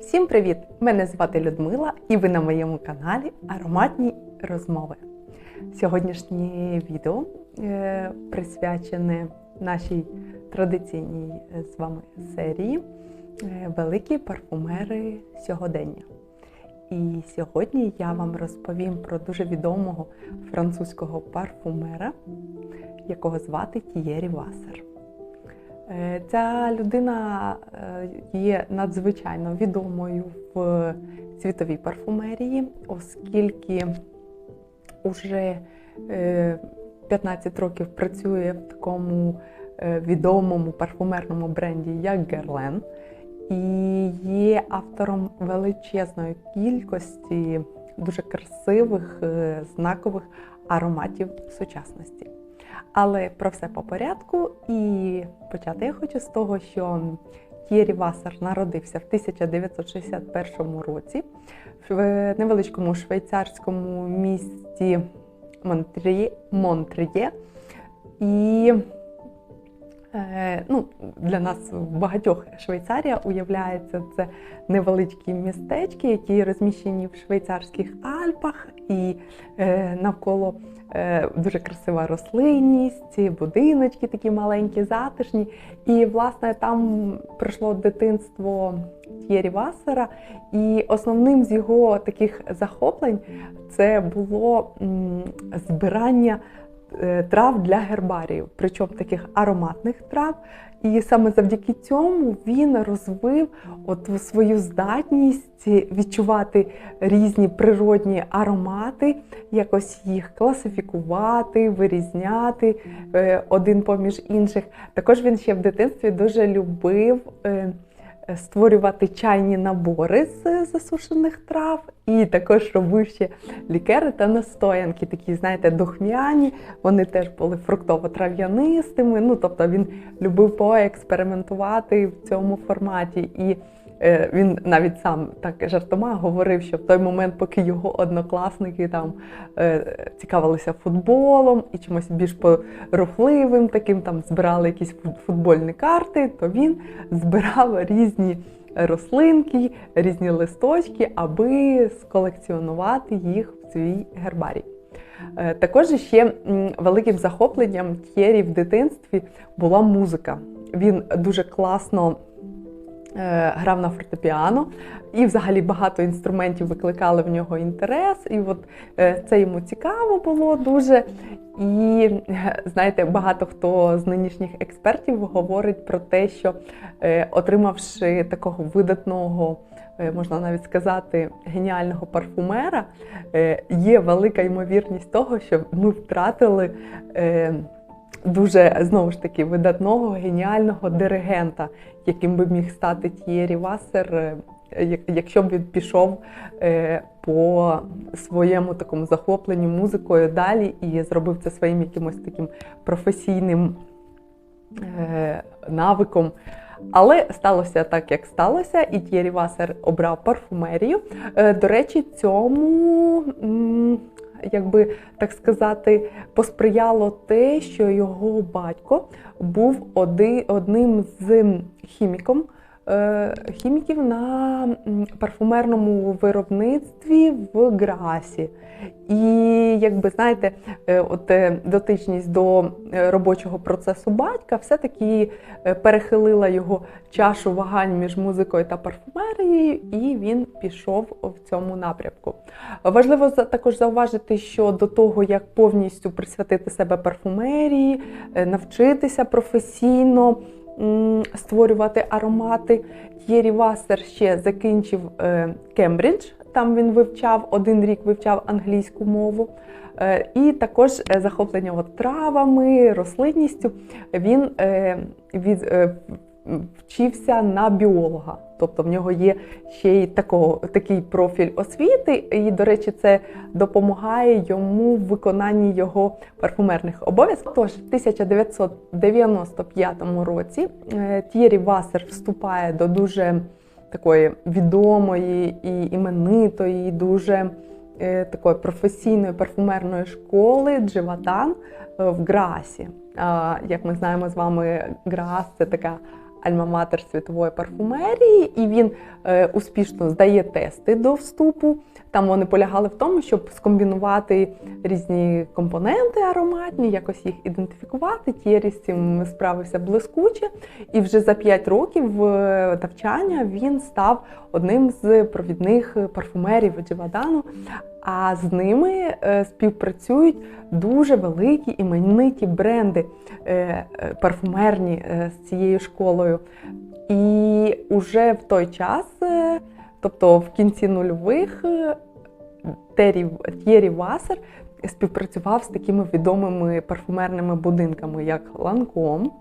Всім привіт! Мене звати Людмила і ви на моєму каналі Ароматні розмови. Сьогоднішнє відео е, присвячене нашій традиційній е, з вами серії е, Великі парфумери сьогодення. І сьогодні я вам розповім про дуже відомого французького парфумера, якого звати Тієрі Вассер. Е, Ця людина е, є надзвичайно відомою в світовій парфумерії, оскільки вже 15 років працює в такому е, відомому парфумерному бренді, як Герлен, і є автором величезної кількості дуже красивих, е, знакових ароматів сучасності. Але про все по порядку. І почати я хочу з того, що Т'єрі Вассер народився в 1961 році в невеличкому швейцарському місті Монтріє. Монтріє. І е, ну, для нас в багатьох Швейцарія уявляється це невеличкі містечки, які розміщені в швейцарських Альпах, і е, навколо е, дуже красива рослинність, будиночки такі маленькі, затишні. І, власне, там пройшло дитинство Т'єрі Вассера, і основним з його таких захоплень це було збирання е, трав для гербарію, причому таких ароматних трав. І саме завдяки цьому він розвив от свою здатність відчувати різні природні аромати, якось їх класифікувати, вирізняти е, один поміж інших. Також він ще в дитинстві дуже любив. Створювати чайні набори з засушених трав, і також робив ще лікери та настоянки, такі, знаєте, духмяні. Вони теж були фруктово-трав'янистими. Ну, тобто він любив поекспериментувати в цьому форматі. І він навіть сам так жартома говорив, що в той момент, поки його однокласники там е, цікавилися футболом і чимось більш порухливим, таким там збирали якісь фут- футбольні карти, то він збирав різні рослинки, різні листочки, аби сколекціонувати їх в свій гербарій. Е, Також ще великим захопленням Т'єрі в дитинстві була музика. Він дуже класно е, грав на фортепіано, і взагалі багато інструментів викликали в нього інтерес. І от е, це йому цікаво було дуже. І е, знаєте, багато хто з нинішніх експертів говорить про те, що е, отримавши такого видатного, е, можна навіть сказати, геніального парфумера, е, є велика ймовірність того, що ми втратили. Дуже знову ж таки видатного геніального диригента, яким би міг стати Т'єрі Вассер, е, якщо б він пішов е, по своєму такому захопленню музикою далі і зробив це своїм якимось таким професійним е, навиком. Але сталося так, як сталося, і Т'єрі Вассер обрав парфумерію. До речі, цьому, якби так сказати, посприяло те, що його батько був один, одним з хіміком. Е, Хіміків на парфумерному виробництві в Грасі. І якби знаєте, е, от е, дотичність до робочого процесу батька все-таки перехилила його чашу вагань між музикою та парфумерією, і він пішов в цьому напрямку. Важливо також зауважити, що до того, як повністю присвятити себе парфумерії, навчитися професійно створювати аромати, Єрі Вассер ще закінчив е, Кембридж. Там він вивчав один рік вивчав англійську мову. Е, І також е, захоплення от травами, рослинністю. Він від, вчився на біолога. Тобто в нього є ще й такого, такий профіль освіти, і, до речі, це допомагає йому в виконанні його парфумерних обов'язків. Тож, в 1995 році е, Т'єрі Вассер вступає до дуже такої відомої і іменитої, і дуже е, такої професійної парфумерної школи Дживатан в Граасі. А, Як ми знаємо з вами, Граас це така альма-матер світової парфумерії, і він е, успішно здає тести до вступу. Там вони полягали в тому, щоб скомбінувати різні компоненти ароматні, якось їх ідентифікувати. Тєрі з цим справився блискуче. І вже за 5 років е, навчання він став одним з провідних парфумерів Дживадану. А з ними е, співпрацюють дуже великі імениті бренди е, парфумерні з цією школою. І уже в той час, е, тобто в кінці нульових, е, Т'єрі Васер співпрацював з такими відомими парфумерними будинками, як Ланком.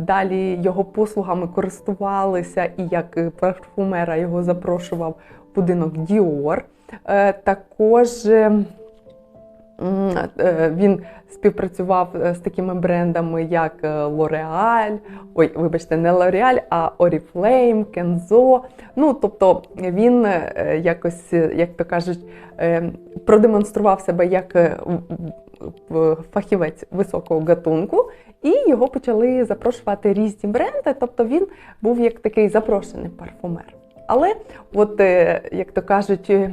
Далі його послугами користувалися і як парфумера його запрошував будинок Діор. Е, Також він співпрацював е, з такими брендами, як е, L'Oreal, ой, вибачте, не L'Oreal, а Oriflame, Kenzo. Ну, тобто він е, якось, е, як то кажуть, е, продемонстрував себе як е, фахівець високого гатунку, і його почали запрошувати різні бренди. Тобто він був як такий запрошений парфумер. Але, от е, як то кажуть, е,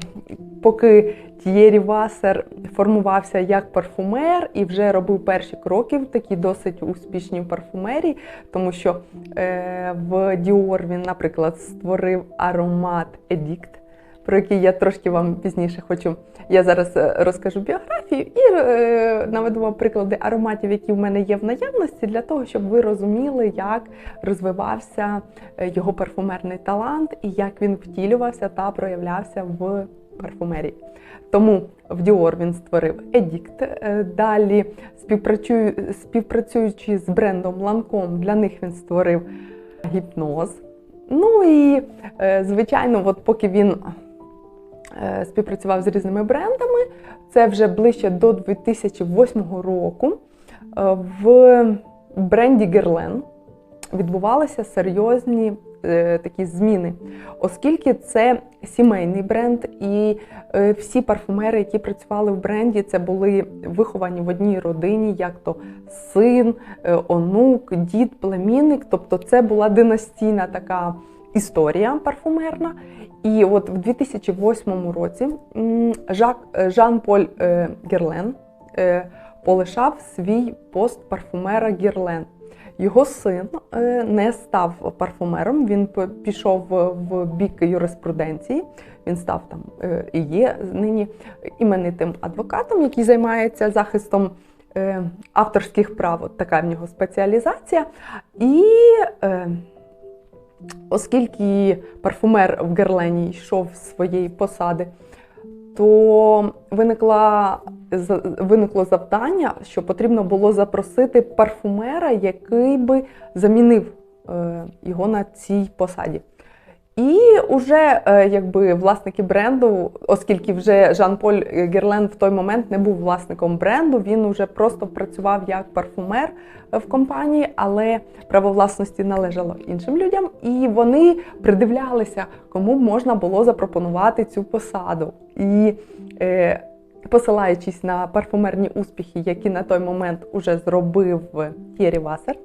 поки Т'єрі Васер формувався як парфумер і вже робив перші кроки в такій досить успішній парфумерії, тому що е, в Діор він, наприклад, створив аромат Едікт, про який я трошки вам пізніше хочу. Я зараз е, розкажу біографію і е, наведу вам приклади ароматів, які в мене є в наявності, для того, щоб ви розуміли, як розвивався е, його парфумерний талант і як він втілювався та проявлявся в парфумерії. Тому в Dior він створив Едікт. Далі, співпрацюю, співпрацюючи з брендом Lancome, для них він створив гіпноз. Ну і, звичайно, от поки він співпрацював з різними брендами, це вже ближче до 2008 року. е, В бренді Герлен відбувалися серйозні е, такі зміни, оскільки це сімейний бренд, і е, всі парфумери, які працювали в бренді, це були виховані в одній родині, як то син, е, онук, дід, племінник. Тобто це була династійна така історія парфумерна. І от в 2008 році Жак, е, Жан-Поль е, Герлен е, полишав свій пост парфумера Герлен. Його син не став парфумером, він пішов в бік юриспруденції. Він став там і є нині іменитим адвокатом, який займається захистом авторських прав. Така в нього спеціалізація. І оскільки парфумер в Герлені йшов з своєї посади, то виникла, виникло завдання, що потрібно було запросити парфумера, який би замінив е, його на цій посаді. І вже е, якби власники бренду, оскільки вже Жан-Поль Герлен в той момент не був власником бренду, він вже просто працював як парфумер е, в компанії, але право власності належало іншим людям, і вони придивлялися, кому можна було запропонувати цю посаду. І е, посилаючись на парфумерні успіхи, які на той момент уже зробив Т'єрі Васер,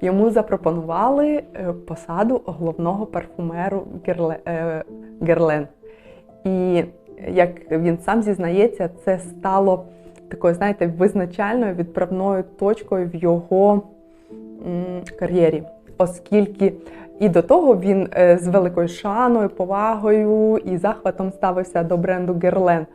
йому запропонували е, посаду головного парфумеру е, Герлен. І як він сам зізнається, це стало такою, знаєте, визначальною відправною точкою в його кар'єрі, оскільки і до того він е, з великою шаною, повагою і захватом ставився до бренду Герлен.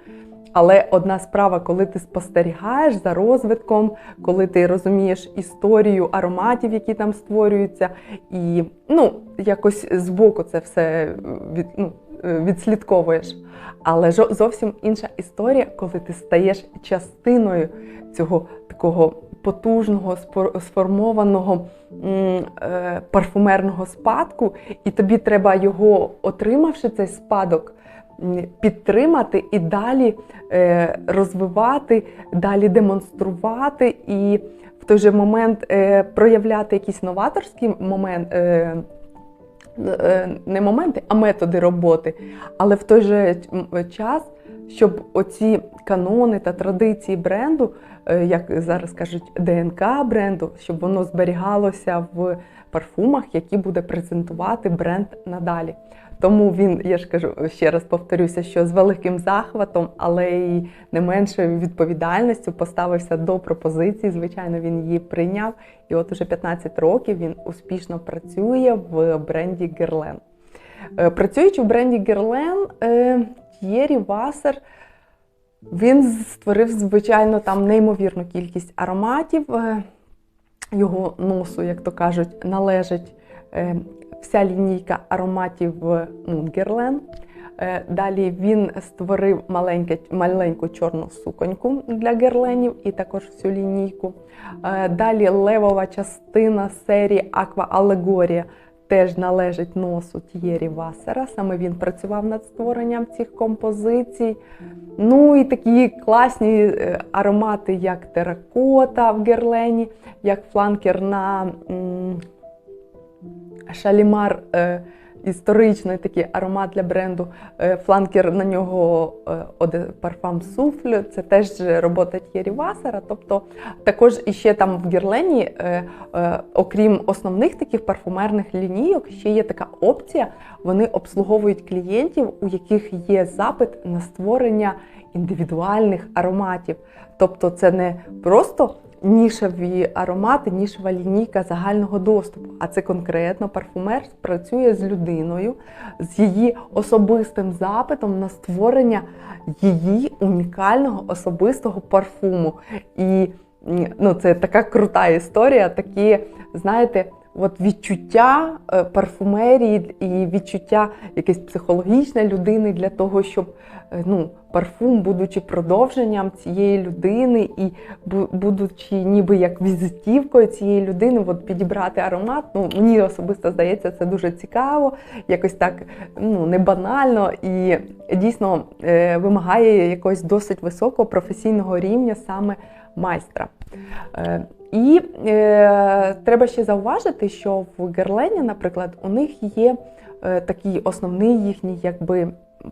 Але одна справа, коли ти спостерігаєш за розвитком, коли ти розумієш історію ароматів, які там створюються, і ну, якось збоку це все від, ну, відслідковуєш. Але зовсім інша історія, коли ти стаєш частиною цього такого потужного, сформованого е, парфумерного спадку, і тобі треба його, отримавши цей спадок, підтримати і далі е, розвивати, далі демонструвати і в той же момент е, проявляти якісь новаторські момент, е, е, не моменти, а методи роботи. Але в той же час щоб оці канони та традиції бренду, е, як зараз кажуть, ДНК бренду, щоб воно зберігалося в парфумах, які буде презентувати бренд надалі. Тому він, я ж кажу, ще раз повторюся, що з великим захватом, але й не меншою відповідальністю поставився до пропозиції. Звичайно, він її прийняв. І от уже 15 років він успішно працює в бренді Герлен. Працюючи в бренді Герлен, Т'єрі Васер він створив, звичайно, там неймовірну кількість ароматів. Е, Його носу, як то кажуть, належить е, вся лінійка ароматів Мунгерлен. Е, Далі він створив маленьке, маленьку чорну суконьку для герленів і також всю лінійку. Далі левова частина серії Аква Алегорія теж належить носу Т'єрі Васера. Саме він працював над створенням цих композицій. Ну і такі класні е, аромати, як теракота в герлені, як фланкер на шалімар. Історичний такий аромат для бренду. Е, Фланкер на нього е, парфам суфлю. Це теж робота Т'єрі Васера. Тобто також іще там в Герлені, е, е, окрім основних таких парфумерних лінійок, ще є така опція. Вони обслуговують клієнтів, у яких є запит на створення індивідуальних ароматів. Тобто, це не просто нішеві аромати, нішева лінійка загального доступу, а це конкретно парфумер працює з людиною, з її особистим запитом на створення її унікального особистого парфуму. І ну, це така крута історія, такі, знаєте, от відчуття е, парфумерії і відчуття якесь психологічне людини для того, щоб е, ну, парфум, будучи продовженням цієї людини і будучи ніби як візитівкою цієї людини, от підібрати аромат. Ну, мені особисто здається, це дуже цікаво, якось так ну, не банально і дійсно е, вимагає якогось досить високого професійного рівня саме майстра. Е, і е, треба ще зауважити, що в Герлені, наприклад, у них є е, такий основний їхній якби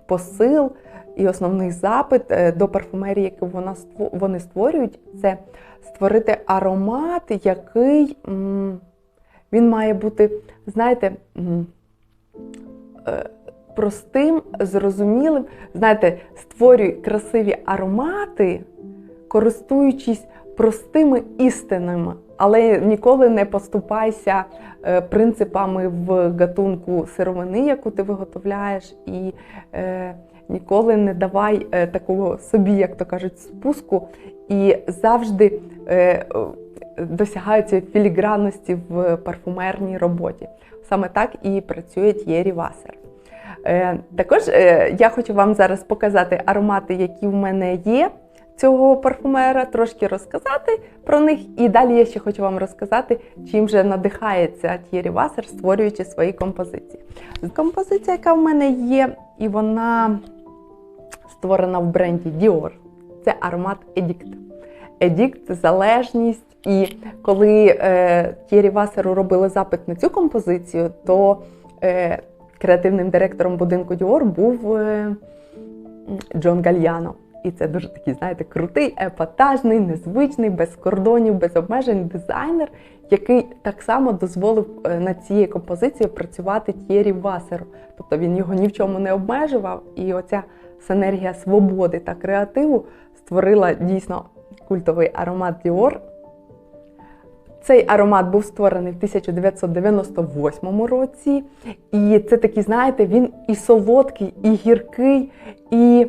посил і основний запит е, до парфумерії, яку вона вони створюють, це створити аромат, який м, він має бути, знаєте, м, е, простим, зрозумілим. Знаєте, створюй красиві аромати, користуючись простими істинами, але ніколи не поступайся е, принципами в гатунку сировини, яку ти виготовляєш, і е, ніколи не давай е, такого собі, як то кажуть, спуску, і завжди е, досягаються філігранності в парфумерній роботі. Саме так і працює Т'єрі Васер. Е, також я хочу вам зараз показати аромати, які в мене є цього парфумера, трошки розказати про них. І далі я ще хочу вам розказати, чим же надихається Т'єрі Васер, створюючи свої композиції. Композиція, яка в мене є, і вона створена в бренді Dior, це аромат Edict. Edict – залежність. І коли е, Т'єрі Васеру робили запит на цю композицію, то е, креативним директором будинку Dior був е, Джон Гальяно. І це дуже такий, знаєте, крутий, епатажний, незвичний, без кордонів, без обмежень дизайнер, який так само дозволив е, над цією композицією працювати Т'єрі Васеру. Тобто він його ні в чому не обмежував, і оця синергія свободи та креативу створила дійсно культовий аромат Dior. Цей аромат був створений в 1998 році. І це такий, знаєте, він і солодкий, і гіркий, і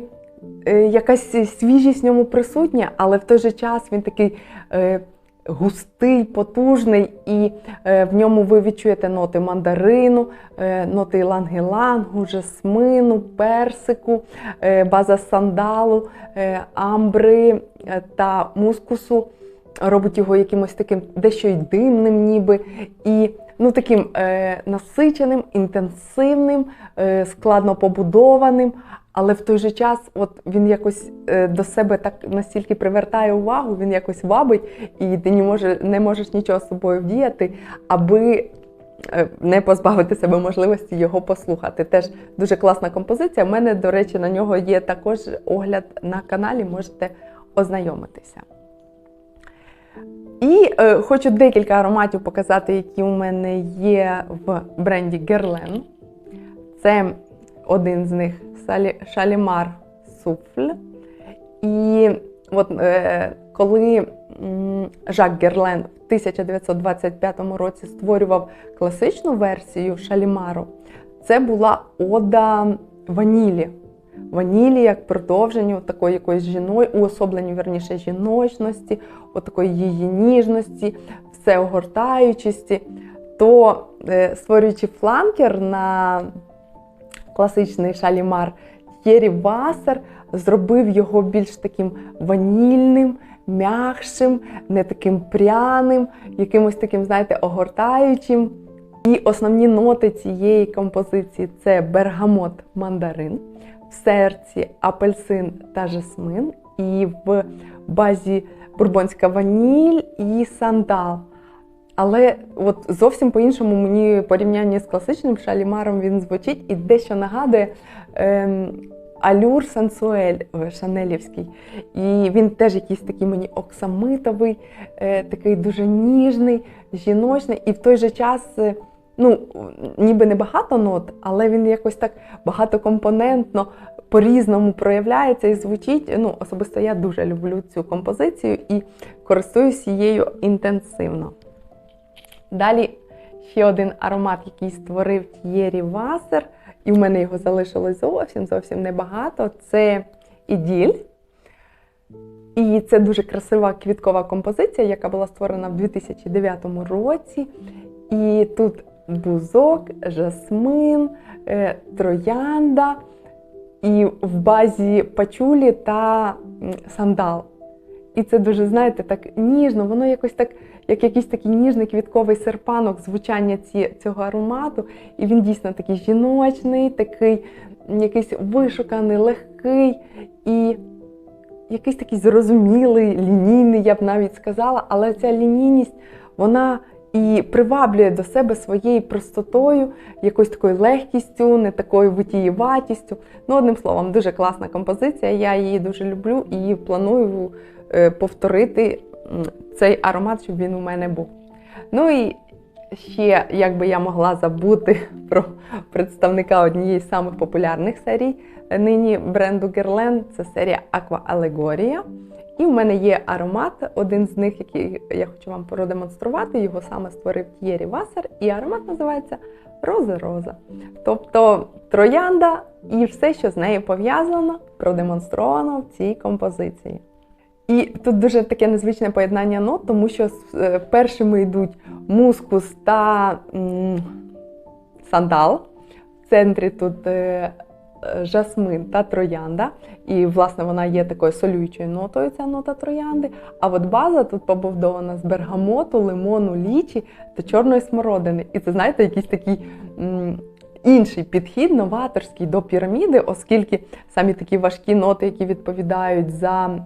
якась свіжість в ньому присутня, але в той же час він такий е, густий, потужний, і е, в ньому ви відчуєте ноти мандарину, е, ноти лангелангу, жасмину, персику, е, база сандалу, е, амбри е, та мускусу. Робить його якимось таким дещо й димним, ніби, і ну таким е, насиченим, інтенсивним, е, складно побудованим. Але в той же час, от він якось е, до себе так настільки привертає увагу, він якось вабить, і ти не, може, не можеш нічого з собою вдіяти, аби е, не позбавити себе можливості його послухати. Теж дуже класна композиція. У мене, до речі, на нього є також огляд на каналі, можете ознайомитися. І е, хочу декілька ароматів показати, які у мене є в бренді Guerlain. Це один з них Шалімар Суфль. І от е, коли Жак Герлен в 1925 році створював класичну версію Шалімару, це була ода ванілі. Ванілі як продовження такої якоїсь жіної, уособленню верніше жіночності, такої її ніжності, всеогортаючості, то е, створюючи фланкер на класичний шалімар, Єрі Васер зробив його більш таким ванільним, м'якшим, не таким пряним, якимось таким, знаєте, огортаючим. І основні ноти цієї композиції це бергамот мандарин, серці апельсин та жасмин, і в базі бурбонська ваніль і сандал. Але от зовсім по-іншому мені порівняння з класичним шалімаром він звучить і дещо нагадує ем, алюр сансуель шанелівський. І він теж якийсь такий мені оксамитовий, е, такий дуже ніжний, жіночний, і в той же час. Ну, ніби не багато нот, але він якось так багатокомпонентно по-різному проявляється і звучить. Ну, Особисто я дуже люблю цю композицію і користуюсь її інтенсивно. Далі ще один аромат, який створив Т'єрі Васер, і в мене його залишилось зовсім зовсім небагато. Це іділь. І це дуже красива квіткова композиція, яка була створена в 2009 році. І тут бузок, жасмин, е, троянда, і в базі пачулі та сандал. І це дуже, знаєте, так ніжно, воно якось так, як якийсь такий ніжний квітковий серпанок звучання ці, цього аромату. І він дійсно такий жіночний, такий якийсь вишуканий, легкий і якийсь такий зрозумілий, лінійний, я б навіть сказала. Але ця лінійність, вона і приваблює до себе своєю простотою, якоюсь такою легкістю, не такою витієватістю. Ну, одним словом, дуже класна композиція. Я її дуже люблю і планую е, повторити цей аромат, щоб він у мене був. Ну і ще, як би я могла забути про представника однієї з самих популярних серій нині бренду Guerlain, це серія Aqua Allegoria. І в мене є аромат, один з них, який я хочу вам продемонструвати. Його саме створив Т'єрі Васер, і аромат називається Роза-Роза. Тобто троянда і все, що з нею пов'язано, продемонстровано в цій композиції. І тут дуже таке незвичне поєднання нот, тому що е, першими йдуть мускус та м сандал. В центрі тут е, жасмин та троянда. І, власне, вона є такою солюючою нотою, ця нота троянди. А от база тут побудована з бергамоту, лимону, лічі та чорної смородини. І це, знаєте, якийсь такий інший підхід, новаторський до піраміди, оскільки самі такі важкі ноти, які відповідають за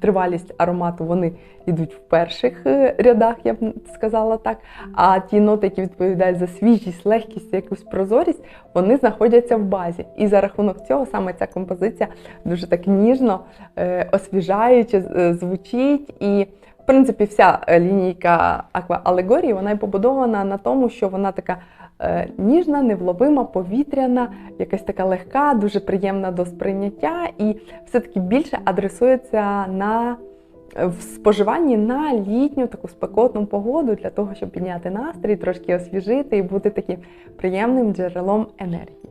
тривалість аромату, вони йдуть в перших е, рядах, я б сказала так. А ті ноти, які відповідають за свіжість, легкість, якусь прозорість, вони знаходяться в базі. І за рахунок цього саме ця композиція дуже так ніжно, е, освіжаюче е, звучить. І в принципі, вся лінійка Аква Алегорії вона і побудована на тому, що вона така ніжна, невловима, повітряна, якась така легка, дуже приємна до сприйняття, і все-таки більше адресується на в споживанні на літню таку спекотну погоду для того, щоб підняти настрій, трошки освіжити і бути таким приємним джерелом енергії.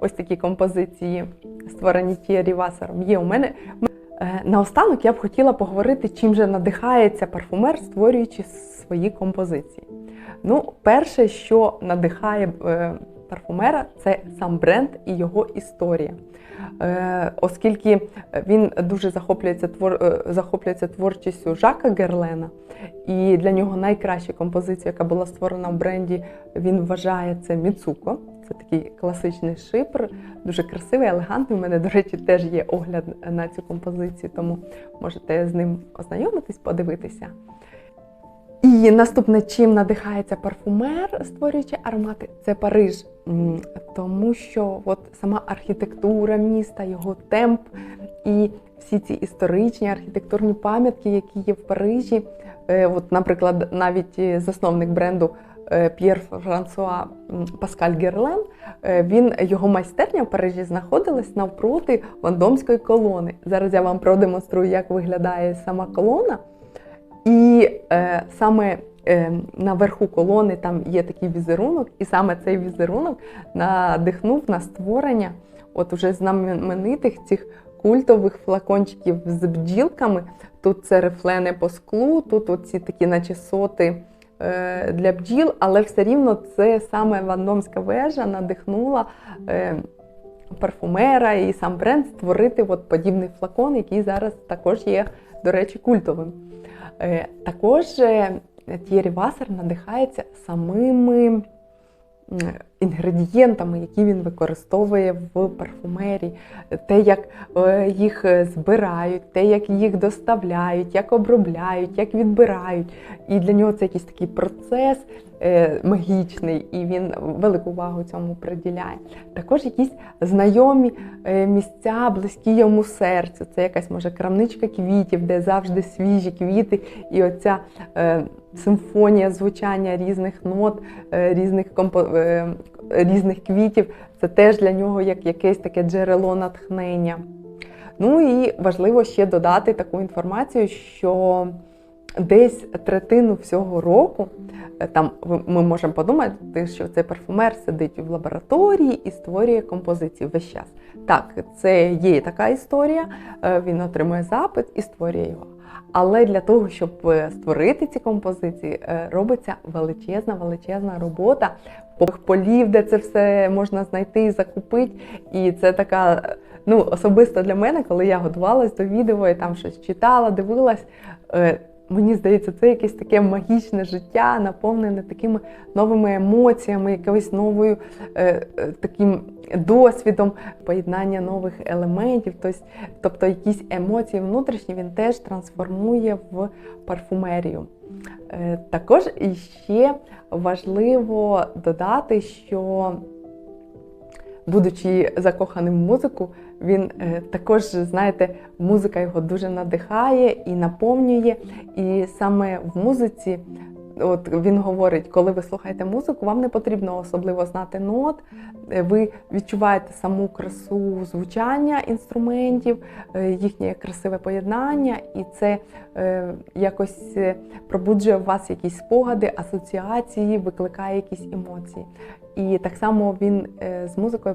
Ось такі композиції, створені Тієрі Васером, є у мене. Е, наостанок я б хотіла поговорити, чим же надихається парфумер, створюючи свої композиції. Ну, перше, що надихає е, парфумера, це сам бренд і його історія. Е, оскільки він дуже захоплюється твор, е, захоплюється творчістю Жака Герлена, і для нього найкраща композиція, яка була створена в бренді, він вважає це Міцуко. Це такий класичний шипр, дуже красивий, елегантний. У мене, до речі, теж є огляд на цю композицію, тому можете з ним ознайомитись, подивитися. І наступне, чим надихається парфумер, створюючи аромати, це Париж. Тому що от сама архітектура міста, його темп і всі ці історичні архітектурні пам'ятки, які є в Парижі. Е, От, наприклад, навіть е, засновник бренду е, П'єр Франсуа Паскаль Герлен, він його майстерня в Парижі знаходилась навпроти Вандомської колони. Зараз я вам продемонструю, як виглядає сама колона. І е, саме е, наверху колони там є такий візерунок, і саме цей візерунок надихнув на створення от уже знаменитих цих культових флакончиків з бджілками. Тут це рифлени по склу, тут оці такі, наче соти е, для бджіл, але все рівно це саме Вандомська вежа надихнула. Е, Парфумера і сам бренд створити от подібний флакон, який зараз також є, до речі, культовим. Е, Також е, Т'єрі Васер надихається самими інгредієнтами, які він використовує в парфумерії, те, як е, їх е, збирають, те, як їх доставляють, як обробляють, як відбирають. І для нього це якийсь такий процес е, магічний, і він велику увагу цьому приділяє. Також якісь знайомі місця, близькі йому серцю. Це якась може крамничка квітів, де завжди свіжі квіти, і оця симфонія звучання різних нот, е, різних компо, е, різних квітів. Це теж для нього як якесь таке джерело натхнення. Ну і важливо ще додати таку інформацію, що десь третину всього року е, там ми можемо подумати, що цей парфумер сидить в лабораторії і створює композиції весь час. Так, це є така історія. Він отримує запит і створює його. Але для того, щоб е, створити ці композиції, е, робиться величезна, величезна робота полів, де це все можна знайти і закупити. І це така, е, ну особисто для мене, коли я готувалась до відео і там щось читала, дивилась. Мені здається, це якесь таке магічне життя, наповнене такими новими емоціями, якоюсь новою е, е, таким досвідом поєднання нових елементів. Тобто, тобто якісь емоції внутрішні він теж трансформує в парфумерію. Е, Також іще важливо додати, що будучи закоханим в музику, він е, також, знаєте, музика його дуже надихає і наповнює. І саме в музиці, от він говорить, коли ви слухаєте музику, вам не потрібно особливо знати нот. Е, Ви відчуваєте саму красу звучання інструментів, е, їхнє красиве поєднання, і це якось пробуджує в вас якісь спогади, асоціації, викликає якісь емоції. І так само він е, з музикою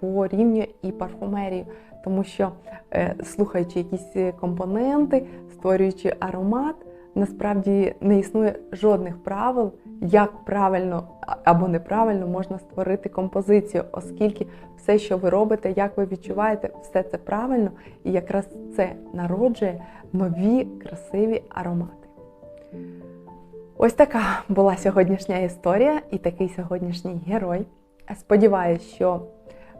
порівнює і парфумерію, тому що е, слухаючи якісь е, компоненти, створюючи аромат, насправді не існує жодних правил, як правильно або неправильно можна створити композицію, оскільки все, що ви робите, як ви відчуваєте, все це правильно, і якраз це народжує нові красиві аромати. Ось така була сьогоднішня історія і такий сьогоднішній герой. Сподіваюсь, що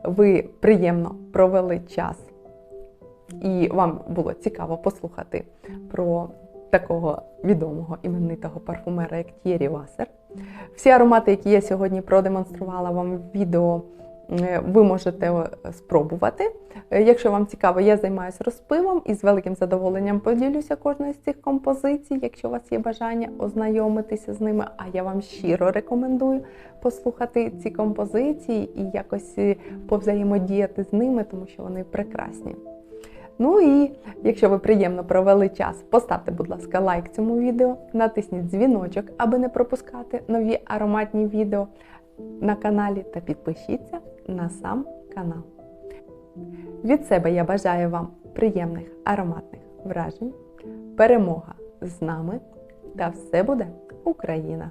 ви приємно провели час і вам було цікаво послухати про такого відомого іменитого парфумера, як Т'єрі Васер. Всі аромати, які я сьогодні продемонструвала вам в відео, ви можете е, спробувати. Е, Якщо вам цікаво, я займаюся розпивом і з великим задоволенням поділюся кожною з цих композицій, якщо у вас є бажання ознайомитися з ними. А я вам щиро рекомендую послухати ці композиції і якось е, повзаємодіяти з ними, тому що вони прекрасні. Ну і якщо ви приємно провели час, поставте, будь ласка, лайк цьому відео, натисніть дзвіночок, аби не пропускати нові ароматні відео на каналі та підпишіться на сам канал. Від себе я бажаю вам приємних ароматних вражень, перемога з нами та все буде Україна!